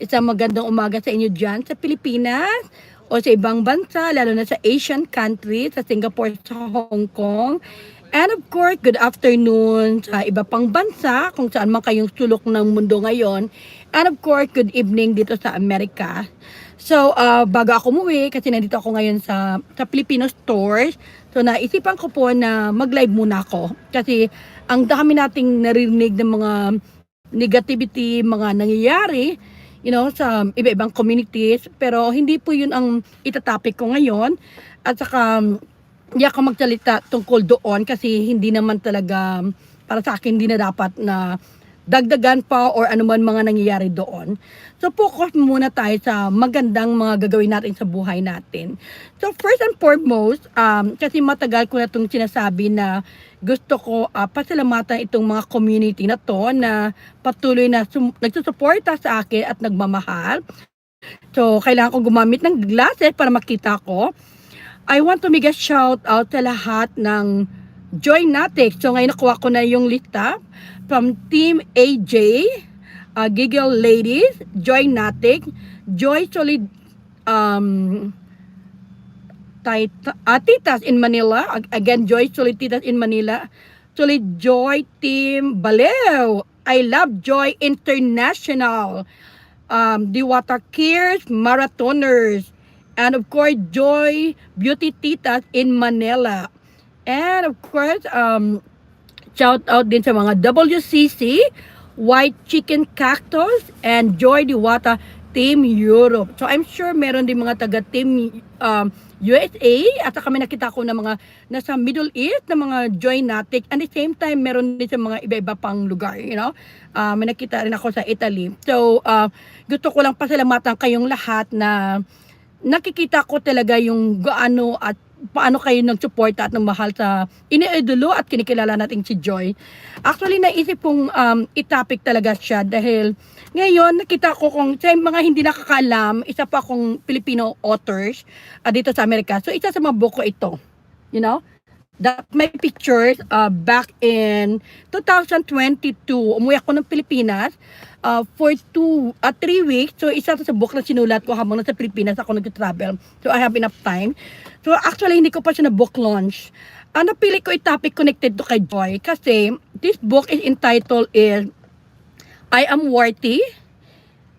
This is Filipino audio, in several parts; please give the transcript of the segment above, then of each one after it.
Isang magandang umaga sa inyo dyan sa Pilipinas o sa ibang bansa, lalo na sa Asian countries, sa Singapore, sa Hong Kong. And of course, good afternoon sa iba pang bansa, kung saan man kayong sulok ng mundo ngayon. And of course, good evening dito sa Amerika. So, uh, bago ako umuwi, kasi nandito ako ngayon sa, sa Filipino stores, so naisipan ko po na mag-live muna ako. Kasi ang dami nating narinig ng mga negativity, mga nangyayari, you know, sa iba-ibang communities. Pero hindi po yun ang itatopic ko ngayon. At saka, hindi ako magsalita tungkol doon kasi hindi naman talaga, para sa akin, hindi na dapat na dagdagan pa or anuman mga nangyayari doon. So focus muna tayo sa magandang mga gagawin natin sa buhay natin. So first and foremost, um, kasi matagal ko na itong sinasabi na gusto ko uh, pasalamatan itong mga community na to na patuloy na nagsusuporta sa akin at nagmamahal. So kailangan ko gumamit ng glasses para makita ko. I want to make a shout out sa lahat ng Joy Natic. So ngayon nakuha ko na yung lista from Team AJ, uh, Giggle Ladies, Joy Natic, Joy Solid um, Tita, uh, Titas in Manila. Ag- Again, Joy Solid Titas in Manila. Solid Joy Team Balew. I love Joy International. Um, Diwata Cares Marathoners. And of course, Joy Beauty Titas in Manila. And of course, um, shout out din sa mga WCC, White Chicken Cactus, and Joy Diwata Team Europe. So I'm sure meron din mga taga Team um, USA at saka may nakita ko na mga nasa Middle East na mga Joy Natic and the same time meron din sa mga iba-iba pang lugar, you know. Uh, may nakita rin ako sa Italy. So uh, gusto ko lang pasalamatan kayong lahat na nakikita ko talaga yung gaano at paano kayo nagsuporta at ng mahal sa iniidolo at kinikilala natin si Joy. Actually, naisip kong um, itopic talaga siya dahil ngayon nakita ko kung sa mga hindi nakakaalam, isa pa akong Filipino authors uh, dito sa Amerika. So, isa sa mga book ko ito. You know? That my pictures uh, back in 2022. Umuwi ako ng Pilipinas uh, for two, uh, three weeks. So, isa sa book na sinulat ko habang nasa Pilipinas ako nag-travel. So, I have enough time. So, actually, hindi ko pa siya na book launch. Ang napili ko i-topic connected to kay Joy kasi this book is entitled is I Am Worthy,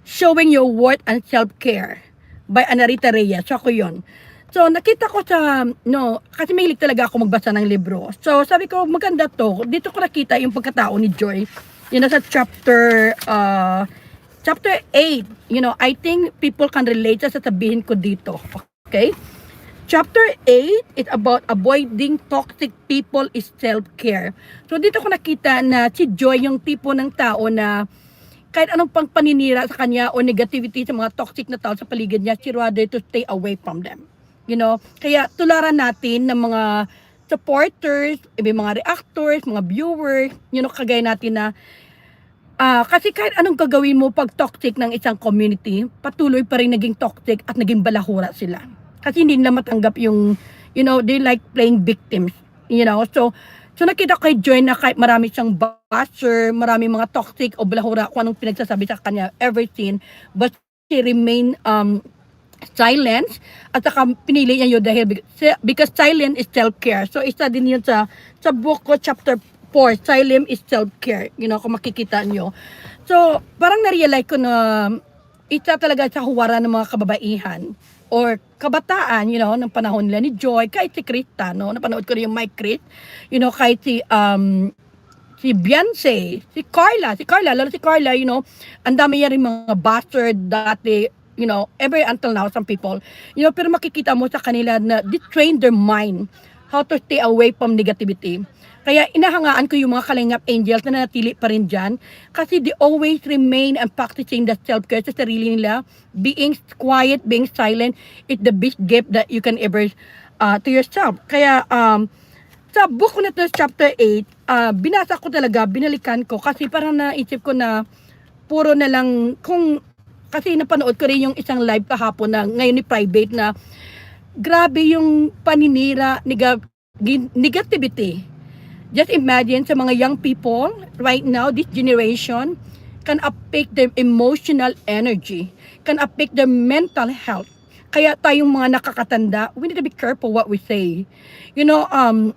Showing Your Worth and Self-Care by Anarita Reyes. So, ako yun. So, nakita ko sa, no, kasi mahilig talaga ako magbasa ng libro. So, sabi ko, maganda to. Dito ko nakita yung pagkatao ni Joy. Yun nasa chapter, uh, chapter 8. You know, I think people can relate sa sasabihin ko dito. Okay? Chapter 8 is about avoiding toxic people is self-care. So, dito ko nakita na si Joy yung tipo ng tao na kahit anong pang paninira sa kanya o negativity sa mga toxic na tao sa paligid niya, she rather to stay away from them. You know, kaya tularan natin ng mga supporters, may mga reactors, mga viewers, you know, kagaya natin na ah kasi kahit anong gagawin mo pag toxic ng isang community, patuloy pa rin naging toxic at naging balahura sila. Kasi hindi nila matanggap yung, you know, they like playing victims, you know. So, so nakita ko kay Joy na kahit marami siyang basher, marami mga toxic o balahura kung anong pinagsasabi sa kanya ever seen, but she remain um, silence at saka pinili niya yun dahil because silent is self-care. So isa din yun sa sa book ko chapter 4, silent is self-care. You know, kung makikita nyo. So parang na-realize ko na isa talaga sa huwara ng mga kababaihan or kabataan, you know, ng panahon nila ni Joy, kahit si Krista, no, napanood ko rin yung Mike Chris, you know, kahit si, um, si Beyonce, si Carla, si Carla, lalo si Carla, you know, ang dami niya rin mga bastard dati, you know, ever until now, some people, you know, pero makikita mo sa kanila na they train their mind how to stay away from negativity. Kaya inahangaan ko yung mga kalingap angels na nanatili pa rin dyan kasi they always remain and practicing the self-care sa sarili nila. Being quiet, being silent, is the best gift that you can ever uh, to yourself. Kaya, um, sa book ko na to, chapter 8, uh, binasa ko talaga, binalikan ko kasi parang naisip ko na puro na lang kung kasi napanood ko rin yung isang live kahapon na ngayon ni private na grabe yung paninira, gin- negativity. Just imagine sa mga young people right now, this generation, can affect their emotional energy, can affect their mental health. Kaya tayong mga nakakatanda, we need to be careful what we say. You know, um,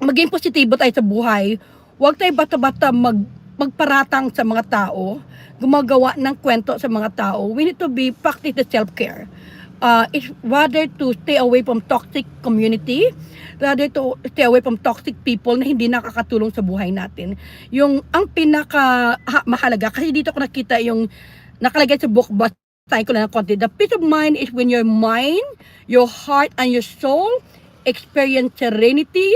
maging positibo tayo sa buhay. Huwag tayo bata-bata mag, magparatang sa mga tao, gumagawa ng kwento sa mga tao. We need to be practice the self-care. Uh, it's rather to stay away from toxic community, rather to stay away from toxic people na hindi nakakatulong sa buhay natin. Yung ang pinaka ha, mahalaga, kasi dito ko nakita yung nakalagay sa book, but tayo ko lang ng konti. The peace of mind is when your mind, your heart, and your soul experience serenity,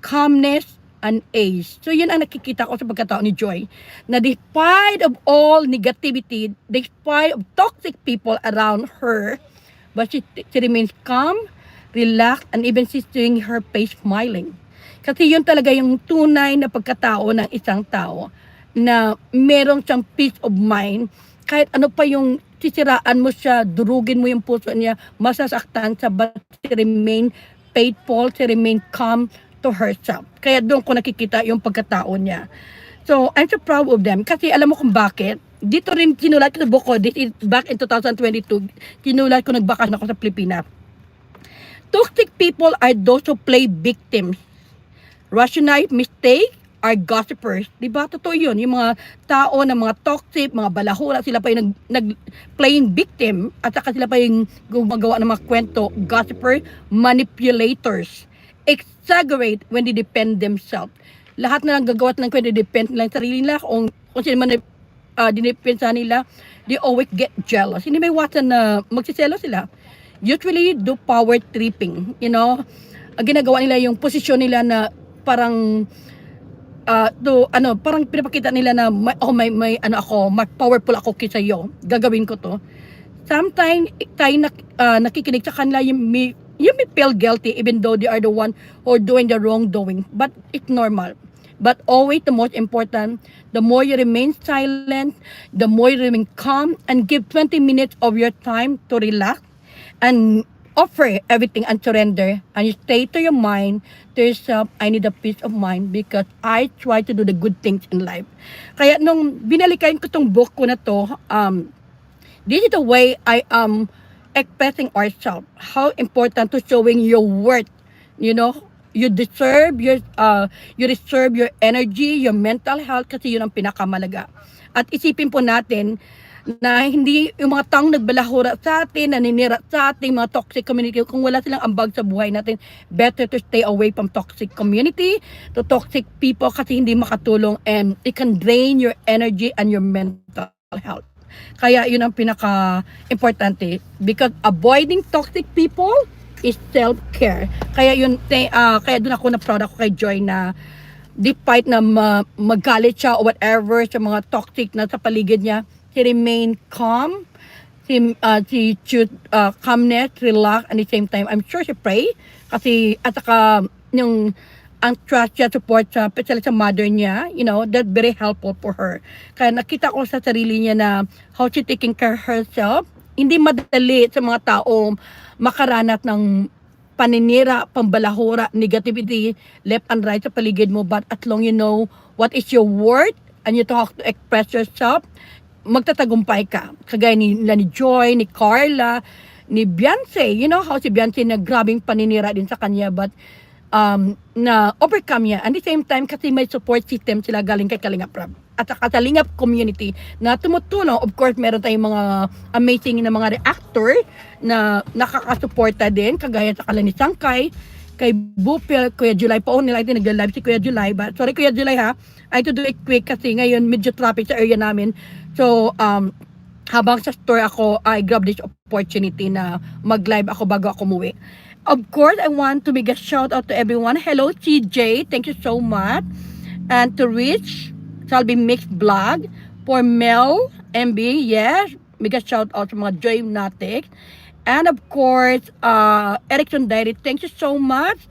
calmness, and ease. So, yun ang nakikita ko sa pagkatao ni Joy. Na despite of all negativity, despite of toxic people around her, but she, she remains calm, relaxed, and even she's doing her face smiling. Kasi yun talaga yung tunay na pagkatao ng isang tao na meron siyang peace of mind kahit ano pa yung sisiraan mo siya, durugin mo yung puso niya, masasaktan sa but she remain faithful, she remain calm to herself. Kaya doon ko nakikita yung pagkatao niya. So, I'm so proud of them. Kasi alam mo kung bakit? Dito rin kinulat ko sa book ko, this is back in 2022, kinulat ko nagbakasyon ako sa Pilipinas. Toxic people are those who play victims. Rationalize mistake are gossipers. Di ba? Totoo yun. Yung mga tao na mga toxic, mga balahura, sila pa yung nag, nag playing victim at saka sila pa yung gumagawa ng mga kwento, gossiper, manipulators. Exaggerate when they depend themselves. Lahat na lang gagawa ng kwento, depend lang sa sarili nila. Kung, kung sino man uh, dinipensa nila, they always get jealous. Hindi may wasan na magsiselo sila. Usually do power tripping, you know. Ang ginagawa nila yung posisyon nila na parang uh, to ano parang pinapakita nila na may, oh may may ano ako mas powerful ako kaysa iyo gagawin ko to sometimes tayo nak, uh, nakikinig sa kanila you may, you may feel guilty even though they are the one who are doing the wrongdoing but it's normal. But always the most important the more you remain silent the more you remain calm and give 20 minutes of your time to relax and offer everything and surrender and you stay to your mind to yourself I need a peace of mind because I try to do the good things in life. Kaya nung binalikan ko tong book ko na to um this is the way I am expressing ourselves how important to showing your worth you know you deserve your uh, you deserve your energy your mental health kasi yun ang pinakamalaga at isipin po natin na hindi yung mga taong nagbalahura sa atin, naninira sa ating mga toxic community, kung wala silang ambag sa buhay natin, better to stay away from toxic community, to toxic people kasi hindi makatulong and it can drain your energy and your mental health. Kaya yun ang pinaka-importante because avoiding toxic people is self-care. Kaya yun, uh, kaya doon ako na proud ako kay Joy na despite na ma- magalit siya or whatever sa mga toxic na sa paligid niya, he remained calm. He, uh, she choose uh, calmness, relax, and at the same time, I'm sure she pray. Kasi, at saka, yung, ang trust niya, support sa, especially sa mother niya, you know, that's very helpful for her. Kaya nakita ko sa sarili niya na how she taking care herself. Hindi madali sa mga tao makaranat ng paninira, pambalahura, negativity, left and right sa paligid mo. But at long you know what is your worth and you talk to express yourself, magtatagumpay ka. Kagaya ni, ni Joy, ni Carla, ni Beyonce. You know how si Beyonce na grabing paninira din sa kanya but um, na overcome niya. And the same time, kasi may support system sila galing kay Kalingap Rab. At sa Lingap community na tumutulong. Of course, meron tayong mga amazing na mga reactor na nakakasuporta din. Kagaya sa kala ni Sangkay, kay Bupil, Kuya July pa. Oh, nila ito nagla-live si Kuya July. But sorry Kuya July ha. I to do it quick kasi ngayon medyo traffic sa area namin. So, um, habang sa store ako, I grab this opportunity na mag-live ako bago ako umuwi. Of course, I want to make a shout out to everyone. Hello, TJ. Thank you so much. And to Rich, Salvi Mix Vlog. For Mel, MB, yes. Mega shout out sa mga Joy Natic. And of course, uh, Erickson Diary, thank you so much.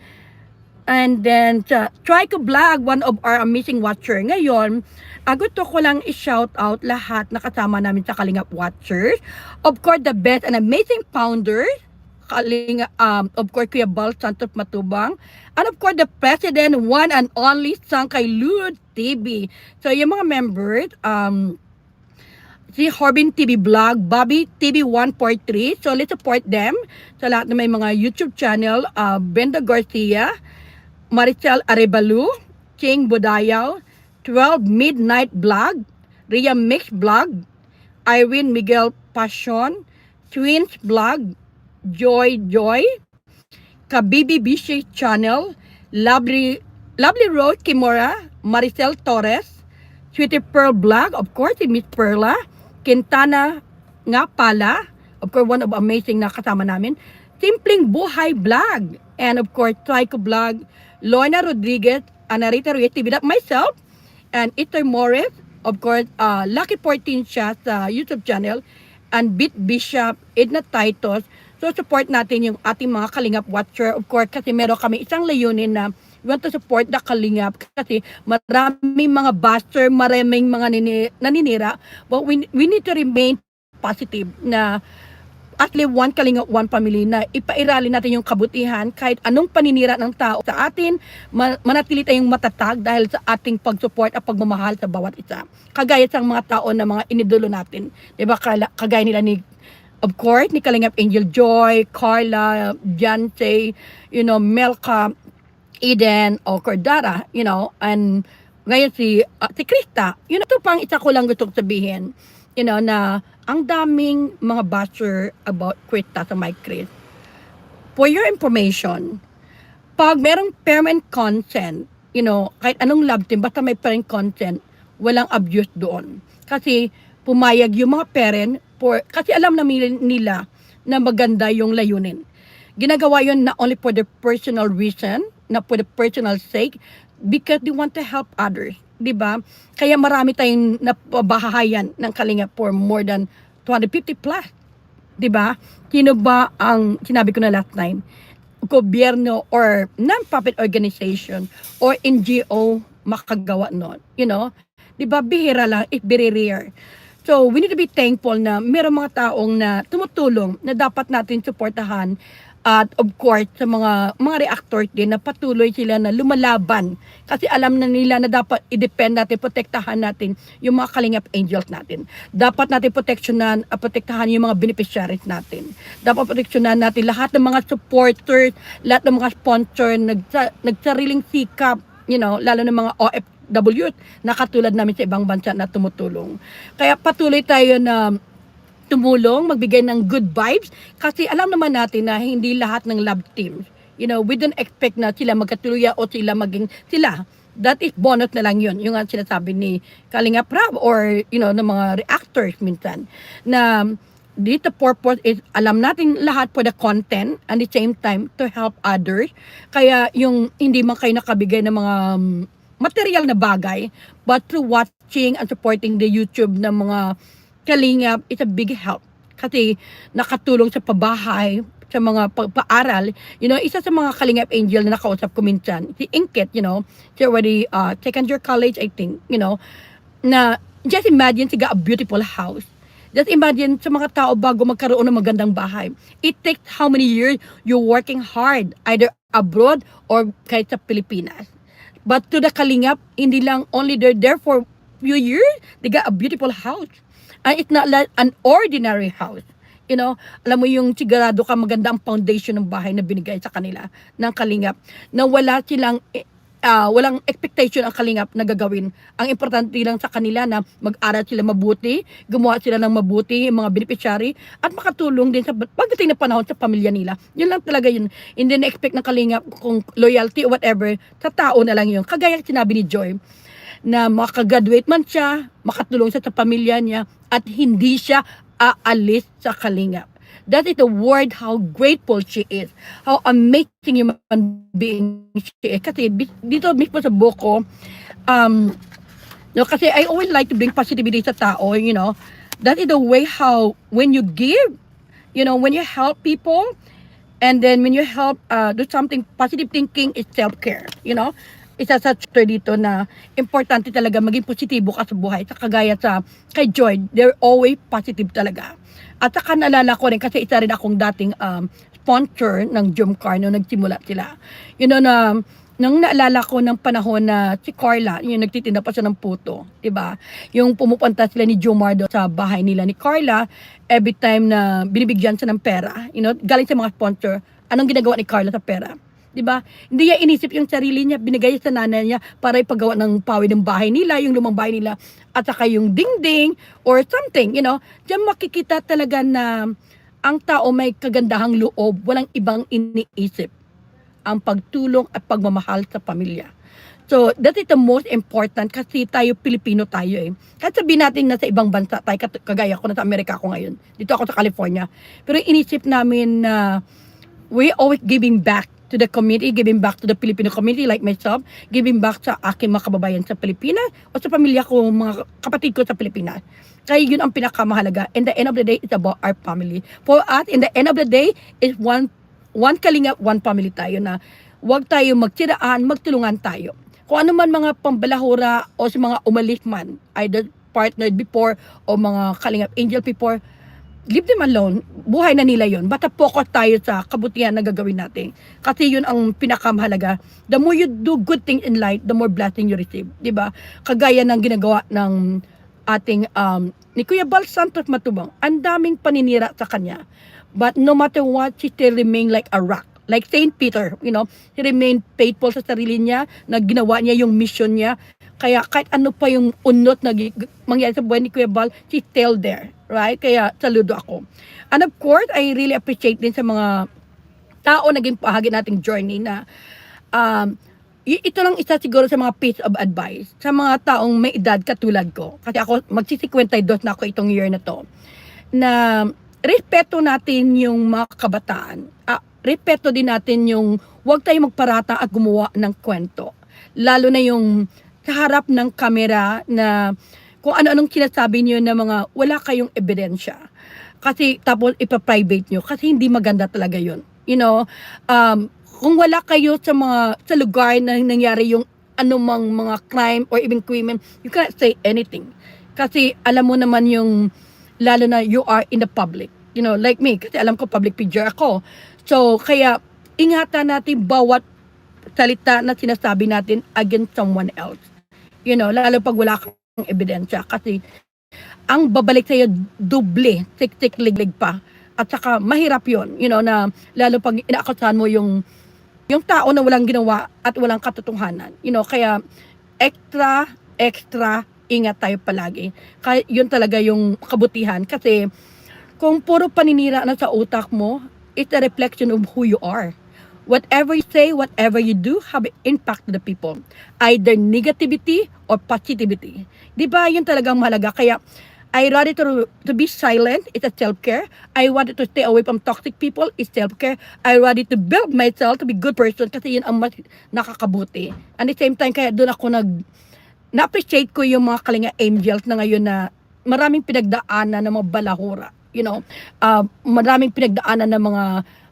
And then, sa Trico Vlog, one of our amazing watcher. Ngayon, uh, gusto ko lang i-shout out lahat na kasama namin sa Kalingap Watchers. Of course, the best and amazing founders. Kalinga, um, of course, Kuya Bal Santos Matubang. And of course, the president, one and only, Sangkay Lud TV. So, yung mga members, um, si Horbin TV Vlog, Bobby TV 143. So let's support them sa lahat na may mga YouTube channel. Uh, Brenda Garcia, Maricel Arebalu, King Budayaw, 12 Midnight Vlog, Ria Mix Vlog, Irene Miguel Passion, Twins Vlog, Joy Joy, Kabibi Bishi Channel, Lovely, Lovely Road Kimura, Maricel Torres, Sweetie Pearl Vlog, of course, si Miss Perla, Quintana nga pala, of course, one of amazing na kasama namin, Simpleng Buhay Vlog, and of course, Psycho Vlog, Lorna Rodriguez, Anarita Ruiz that myself, and Iter Morris, of course, uh, Lucky 14 siya sa YouTube channel, and Beat Bishop, Edna Titus. So, support natin yung ating mga Kalingap Watcher, of course, kasi meron kami isang layunin na we want to support the Kalingap kasi maraming mga baster, maraming mga nini, naninira, but we, we need to remain positive na at least one Kalingap, one family na ipairali natin yung kabutihan kahit anong paninira ng tao sa atin, ma- manatili tayong matatag dahil sa ating pag-support at pagmamahal sa bawat isa. Kagaya sa mga tao na mga inidolo natin. Di ba? Kala- Kagaya nila ni Of course, ni Kalingap Angel Joy, Carla, Jante, you know, Melka, Eden, o Cordara, you know, and ngayon si, uh, si Krista, yun ito pang isa ko lang gusto sabihin, you know, na ang daming mga basher about Krista sa Mike Chris. For your information, pag merong parent consent, you know, kahit anong love team, basta may parent consent, walang abuse doon. Kasi pumayag yung mga parent for, kasi alam na nila na maganda yung layunin. Ginagawa yun not only for their personal reason, not for the personal sake, because they want to help others. 'di ba? Kaya marami tayong napabahayan ng kalinga for more than 250 plus. 'di ba? Sino ba ang sinabi ko na last time? Gobyerno or non-profit organization or NGO makagawa nun. You know? 'Di ba? Bihira lang, it's very rare. So, we need to be thankful na mayroong mga taong na tumutulong na dapat natin suportahan at of course sa mga mga reactors din na patuloy sila na lumalaban kasi alam na nila na dapat i-depend natin, protektahan natin yung mga kalingap angels natin. Dapat natin proteksyonan at protektahan yung mga beneficiaries natin. Dapat proteksyonan natin lahat ng mga supporters, lahat ng mga sponsor, nagsa, nagsariling sikap, you know, lalo ng mga OFW na katulad namin sa ibang bansa na tumutulong. Kaya patuloy tayo na tumulong, magbigay ng good vibes kasi alam naman natin na hindi lahat ng love teams, you know, we don't expect na sila magkatuluyan o sila maging sila. That is bonus na lang yun. Yung nga sinasabi ni Kalinga Prab or, you know, ng mga reactors minsan na dito purpose is alam natin lahat for the content and the same time to help others. Kaya yung hindi man kayo nakabigay ng mga um, material na bagay but through watching and supporting the YouTube ng mga kalingap is a big help. Kasi nakatulong sa pabahay, sa mga pagpaaral. You know, isa sa mga kalingap angel na nakausap ko minsan, si Inkit, you know, she already uh, second year college, I think, you know, na just imagine siga a beautiful house. Just imagine sa mga tao bago magkaroon ng magandang bahay. It takes how many years you're working hard, either abroad or kahit sa Pilipinas. But to the Kalingap, hindi lang only they're there for few years, they got a beautiful house. And it's not like an ordinary house. You know, alam mo yung sigurado ka maganda ang foundation ng bahay na binigay sa kanila ng Kalingap na wala silang ah, walang expectation ang Kalingap na gagawin. Ang importante lang sa kanila na mag-aral sila mabuti, gumawa sila ng mabuti, mga beneficiary, at makatulong din sa pagdating na panahon sa pamilya nila. Yun lang talaga yun. Hindi na-expect ng Kalingap kung loyalty or whatever, sa tao na lang yun. Kagaya sinabi ni Joy, na makagraduate man siya, makatulong siya sa pamilya niya, at hindi siya aalis sa kalingap. That is the word how grateful she is. How amazing human being she is. Kasi dito mismo sa book ko, um, no, kasi I always like to bring positivity sa tao, you know. That is the way how, when you give, you know, when you help people, and then when you help uh, do something, positive thinking is self-care, you know isa sa chapter dito na importante talaga maging positibo ka sa buhay. Sa kagaya sa kay Joy, they're always positive talaga. At saka naalala ko rin kasi isa rin akong dating um, sponsor ng Jumcar no nagsimula sila. You know na nung naalala ko ng panahon na si Carla, yung nagtitinda pa siya ng puto, 'di ba? Yung pumupunta sila ni Jomar do sa bahay nila ni Carla, every time na binibigyan siya ng pera, you know, galing sa mga sponsor, anong ginagawa ni Carla sa pera? 'Di ba? Hindi niya inisip yung sarili niya, binigay sa nanay niya para ipagawa ng pawid ng bahay nila, yung lumang bahay nila, at saka yung dingding or something, you know. Diyan makikita talaga na ang tao may kagandahang loob, walang ibang iniisip ang pagtulong at pagmamahal sa pamilya. So, that is the most important kasi tayo Pilipino tayo eh. Kahit sabihin natin na sa ibang bansa tayo, kagaya ko na sa Amerika ako ngayon. Dito ako sa California. Pero inisip namin na we always giving back to the community, giving back to the Filipino community like myself, giving back sa aking mga kababayan sa Pilipinas o sa pamilya ko, mga kapatid ko sa Pilipinas. Kaya yun ang pinakamahalaga. In the end of the day, it's about our family. For us, in the end of the day, is one one kalinga, one family tayo na huwag tayo magtiraan, magtulungan tayo. Kung ano man mga pambalahura o sa mga umalis man, either partnered before o mga kalingap angel before, leave them alone. Buhay na nila yon. Basta focus tayo sa kabutihan na gagawin natin. Kasi yun ang pinakamahalaga. The more you do good things in life, the more blessing you receive. ba? Kagaya ng ginagawa ng ating um, ni Kuya Bal Santos Matubang. Ang daming paninira sa kanya. But no matter what, she still remain like a rock. Like Saint Peter, you know, he remained faithful sa sarili niya, na ginawa niya yung mission niya. Kaya kahit ano pa yung unot na mangyari sa buhay ni Kuya Bal, she's still there, right? Kaya saludo ako. And of course, I really appreciate din sa mga tao naging bahagi nating journey na um, ito lang isa siguro sa mga piece of advice sa mga taong may edad katulad ko. Kasi ako, magsi-52 na ako itong year na to. Na respeto natin yung mga kabataan. Ah, respeto din natin yung huwag tayo magparata at gumawa ng kwento. Lalo na yung sa harap ng kamera na kung ano-anong sinasabi niyo na mga wala kayong ebidensya. Kasi tapos ipa-private nyo. Kasi hindi maganda talaga yun. You know, um, kung wala kayo sa mga sa lugar na nangyari yung anumang mga crime or even crimen, you cannot say anything. Kasi alam mo naman yung lalo na you are in the public. You know, like me, kasi alam ko public figure ako. So, kaya ingatan natin bawat salita na sinasabi natin against someone else. You know, lalo pag wala kang ebidensya. Kasi ang babalik sa'yo doble, tik-tik liglig pa. At saka mahirap yon you know, na lalo pag inaakusahan mo yung yung tao na walang ginawa at walang katotohanan. You know, kaya extra, extra ingat tayo palagi. Kaya yun talaga yung kabutihan. Kasi kung puro paninira na sa utak mo, it's a reflection of who you are. Whatever you say, whatever you do, have impact to the people. Either negativity or positivity. Di ba? Yun talagang mahalaga. Kaya, I rather to, to be silent, it's a self-care. I wanted to stay away from toxic people, it's self-care. I rather to build myself to be good person kasi yun ang mas nakakabuti. And the same time, kaya doon ako nag, na-appreciate ko yung mga kalinga angels na ngayon na maraming pinagdaanan ng mga balahura. You know, uh, maraming pinagdaanan ng mga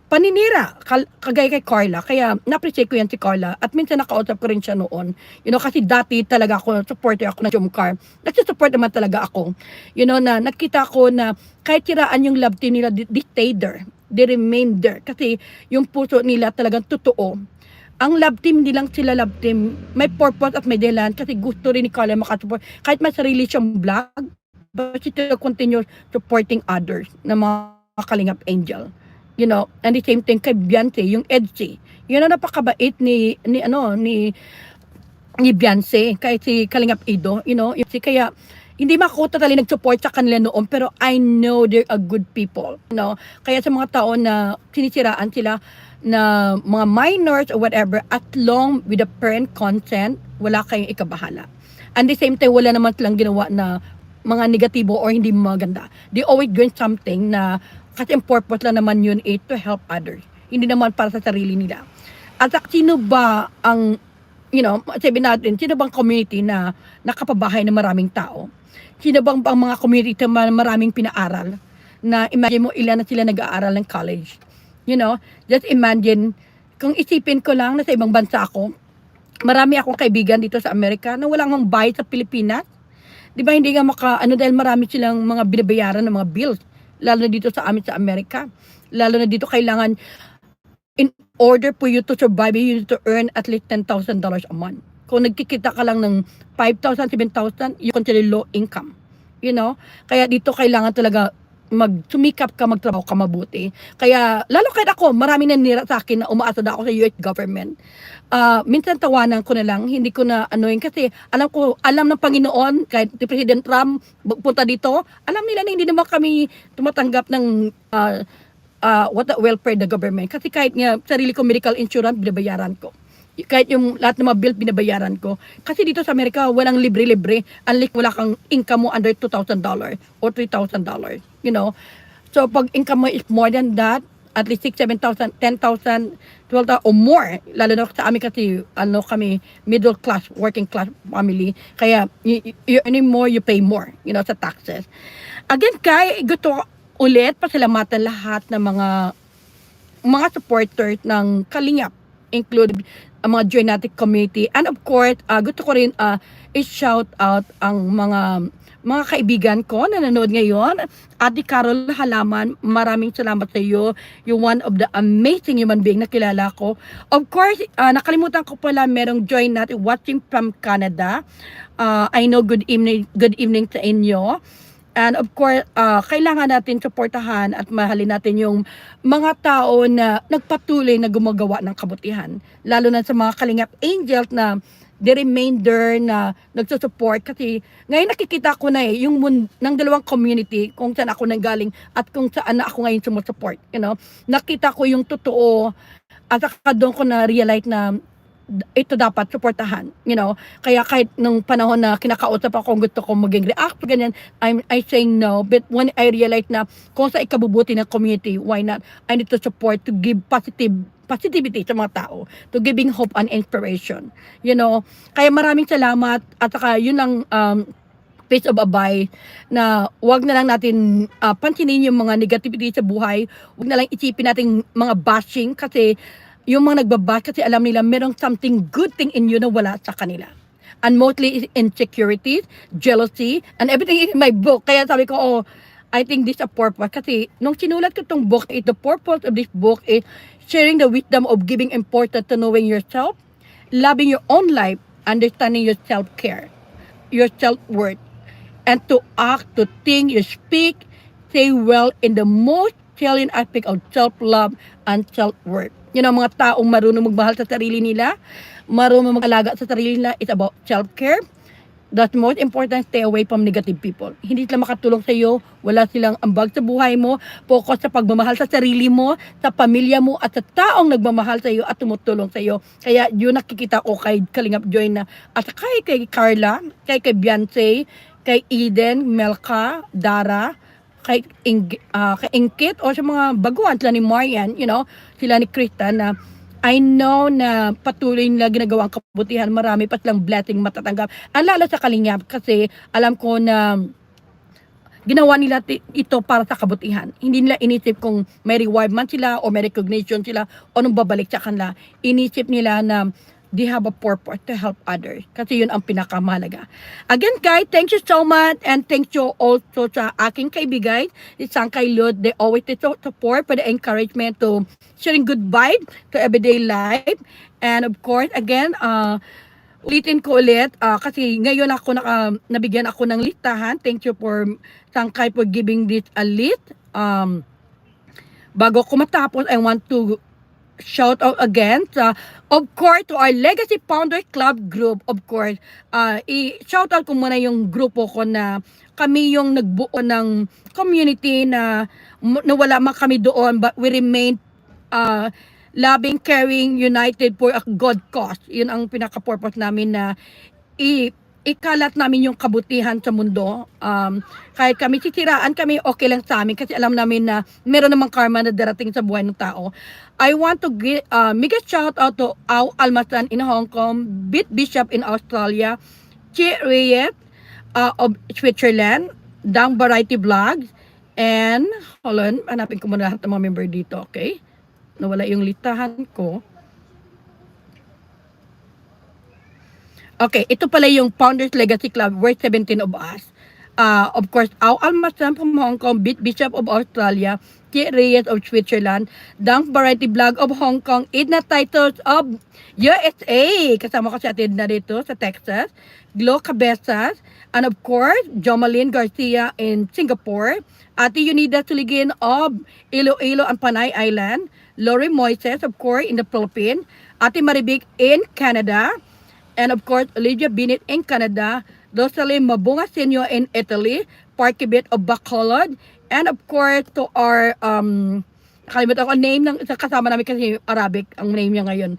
paninira, kagaya kay Carla. Kaya na-appreciate ko yan si Carla. At minsan nakausap ko rin siya noon. You know, kasi dati talaga ako, supporter ako ng Jomcar. Nagsusupport naman talaga ako. You know, na nakita ko na kahit siraan yung love team nila, they they remain there. Kasi yung puso nila talagang totoo ang love team, hindi lang sila love team, may purpose at may dahilan kasi gusto rin ni Carla makasupport. Kahit may sarili siyang vlog, but she continue supporting others na mga kalingap angel. You know, and the same thing kay Beyonce, yung Edgy. Yun ang napakabait ni, ni ano, ni, ni Beyonce, kahit si Kalingap Ido, you know, si kaya, hindi man ako totally nag-support sa kanila noon, pero I know they're a good people, you know. Kaya sa mga tao na sinisiraan sila, na mga minors or whatever, at long with the parent consent, wala kayong ikabahala. And the same time, wala naman silang ginawa na mga negatibo or hindi maganda. They always doing something na kasi ang purpose lang naman yun is to help others. Hindi naman para sa sarili nila. At sino ba ang, you know, sabi natin, sino bang community na nakapabahay ng maraming tao? Sino bang ang mga community na maraming pinaaral? Na imagine mo ilan na sila nag-aaral ng college. You know, just imagine, kung isipin ko lang na sa ibang bansa ako, marami akong kaibigan dito sa Amerika na walang mang bahay sa Pilipinas. Di ba hindi nga maka, ano dahil marami silang mga binabayaran ng mga bills, lalo na dito sa amin sa Amerika. Lalo na dito kailangan, in order for you to survive, you need to earn at least $10,000 a month. Kung nagkikita ka lang ng 5,000, 7,000, you consider low income. You know? Kaya dito kailangan talaga magsumikap ka, magtrabaho ka mabuti. Kaya, lalo kahit ako, marami na nira sa akin na umaasa na ako sa US government. Ah, minsan tawanan ko na lang, hindi ko na yun, kasi alam ko, alam ng Panginoon, kahit si President Trump punta dito, alam nila na hindi naman kami tumatanggap ng ah, ah, what the welfare the government. Kasi kahit nga sarili ko medical insurance, binabayaran ko. Kahit yung lahat ng mga bill, binabayaran ko. Kasi dito sa Amerika, walang libre-libre unless wala kang income mo under $2,000 or $3,000. You know? So, pag income mo is more than that, at least 6, 7,000, 10,000, 12,000 or more. Lalo na sa amin kasi, ano kami, middle class, working class family. Kaya, you, you earning more, you pay more, you know, sa taxes. Again, kay gusto ulit pasalamatan lahat ng mga mga supporters ng Kalingap, include ang mga Genetic Community. And of course, ah, gusto ko rin ah, i-shout out ang mga mga kaibigan ko na nanonood ngayon. Ate Carol Halaman, maraming salamat sa iyo. You're one of the amazing human being na kilala ko. Of course, ah, nakalimutan ko pala merong join natin watching from Canada. Ah, I know good evening, good evening sa inyo. And of course, ah, kailangan natin suportahan at mahalin natin yung mga tao na nagpatuloy na gumagawa ng kabutihan. Lalo na sa mga kalingap angels na the remainder na nagsusupport kasi ngayon nakikita ko na eh yung mun, ng dalawang community kung saan ako nanggaling at kung saan na ako ngayon sumusupport you know nakita ko yung totoo at saka doon ko na realize na ito dapat suportahan, you know. Kaya kahit nung panahon na kinakausap ako kung gusto ko maging react ganyan, I'm I saying no. But when I realize na kung sa ikabubuti ng community, why not? I need to support to give positive positivity sa mga tao, to giving hope and inspiration. You know, kaya maraming salamat at saka yun lang um, piece of advice na wag na lang natin ah, pansinin yung mga negativity sa buhay, wag na lang isipin natin mga bashing kasi yung mga nagbabash kasi alam nila merong something good thing in you na wala sa kanila. And mostly is insecurity, jealousy, and everything in my book. Kaya sabi ko, oh, I think this a purpose. Kasi nung sinulat ko tong book, it, the purpose of this book is sharing the wisdom of giving importance to knowing yourself, loving your own life, understanding your self-care, your self-worth, and to act, to think, you speak, say well in the most challenging aspect of self-love and self-worth. Yun ang mga taong marunong magmahal sa sarili nila, marunong mag-alaga sa sarili nila, it's about self-care. That's most important, stay away from negative people. Hindi sila makatulong sa iyo, wala silang ambag sa buhay mo, focus sa pagmamahal sa sarili mo, sa pamilya mo, at sa taong nagmamahal sa iyo at tumutulong sa iyo. Kaya yun nakikita ko kay Kalingap Joy na, at kay, kay Carla, kay kay Beyonce, kay Eden, Melka, Dara, kay, Ing, ah, kay Ingkit o sa mga baguhan sila ni Marian, you know, sila ni Krista na I know na patuloy nila ginagawa ang kabutihan, marami pa silang blessing matatanggap. Ang lalo sa Kalingap kasi alam ko na ginawa nila ito para sa kabutihan. Hindi nila inisip kung may reward man sila o may recognition sila o nung babalik sa kanila. Inisip nila na they have a purpose to help others. Kasi yun ang pinakamahalaga. Again, guys, thank you so much and thank you also sa aking kaibigan, si Sangkay Lud. They always support for the encouragement to sharing good vibe to everyday life. And of course, again, uh, ulitin ko ulit ah, kasi ngayon ako naka, nabigyan ako ng listahan. Thank you for Sangkay for giving this a list. Um, bago ko matapos, I want to shout out again sa, of course, to our Legacy Founder Club group, of course. ah i-shout out ko muna yung grupo ko na kami yung nagbuo ng community na nawala man kami doon but we remain uh, loving, caring, united for a God cause. Yun ang pinaka-purpose namin na i ikalat namin yung kabutihan sa mundo. Um, kahit kami sisiraan kami, okay lang sa amin kasi alam namin na meron namang karma na darating sa buhay ng tao. I want to give, uh, make a shout out to Au Almasan in Hong Kong, Bit Bishop in Australia, Chi Reyes uh, of Switzerland, Dang Variety Vlogs, and, hold on, hanapin ko muna lahat ng mga member dito, okay? Nawala yung listahan ko. Okay, ito pala yung Founders Legacy Club, worth 17 of us. uh, of course, Au Almasan from Hong Kong, Bishop of Australia, T. Reyes of Switzerland, Dunk Variety Blog of Hong Kong, Edna Titles of USA, kasama ko si Ate Edna dito sa Texas, Glo Cabezas, and of course, Jomalyn Garcia in Singapore, Ate Unida Suligin of Iloilo and Panay Island, Lori Moises, of course, in the Philippines, Ate Maribik in Canada, and of course, Lydia Binet in Canada, Rosalie Mabunga Senior in Italy, Parkibit of Bacolod, and of course, to our, um, nakalimutan ko ang name ng isa kasama namin kasi Arabic ang name niya ngayon.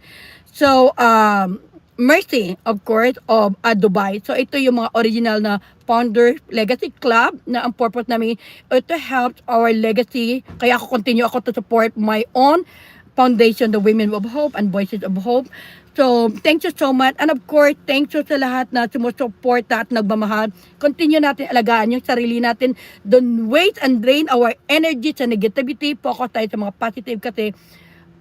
So, um, Mercy, of course, of uh, Dubai. So, ito yung mga original na Founder Legacy Club na ang purpose namin is to help our legacy. Kaya ako continue ako to support my own foundation, the Women of Hope and Voices of Hope. So, thank you so much. And of course, thank you sa lahat na sumusuporta at nagmamahal. Continue natin alagaan yung sarili natin. Don't waste and drain our energy sa negativity. Focus tayo sa mga positive kasi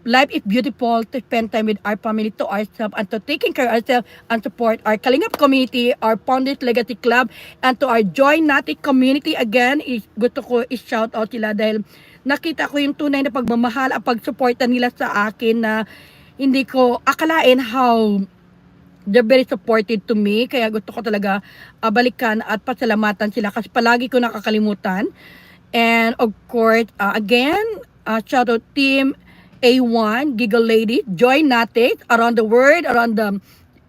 life is beautiful to spend time with our family, to ourselves, and to taking care of ourselves and support our Kalingap community, our Founders Legacy Club, and to our Joy Natic community. Again, is, gusto ko i-shout out sila dahil nakita ko yung tunay na pagmamahal at pagsuporta nila sa akin na hindi ko akalain how they're very supportive to me. Kaya gusto ko talaga uh, balikan at pasalamatan sila kasi palagi ko nakakalimutan. And of course, uh, again, uh, shout out team A1, Giggle Lady, Joy Natic, around the world, around the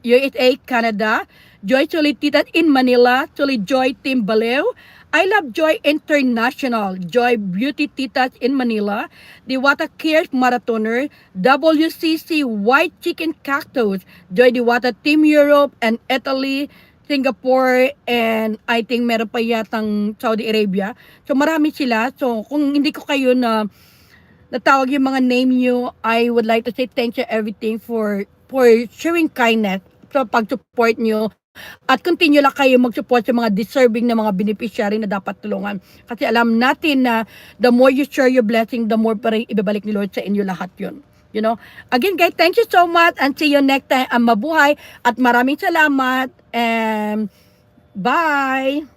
USA, Canada, Joy Solititas in Manila, Soli Joy Team Baleo, I Love Joy International, Joy Beauty Titas in Manila, Diwata Cares Marathoner, WCC White Chicken Cactus, Joy Diwata Team Europe and Italy, Singapore, and I think meron pa yatang Saudi Arabia. So marami sila. So kung hindi ko kayo na natawag yung mga name nyo, I would like to say thank you everything for for showing kindness sa pag-support nyo. At continue lang kayo mag-support sa mga deserving na mga beneficiary na dapat tulungan. Kasi alam natin na the more you share your blessing, the more pa rin ibabalik ni Lord sa inyo lahat yun. You know? Again, guys, thank you so much and see you next time. Ang mabuhay at maraming salamat and bye!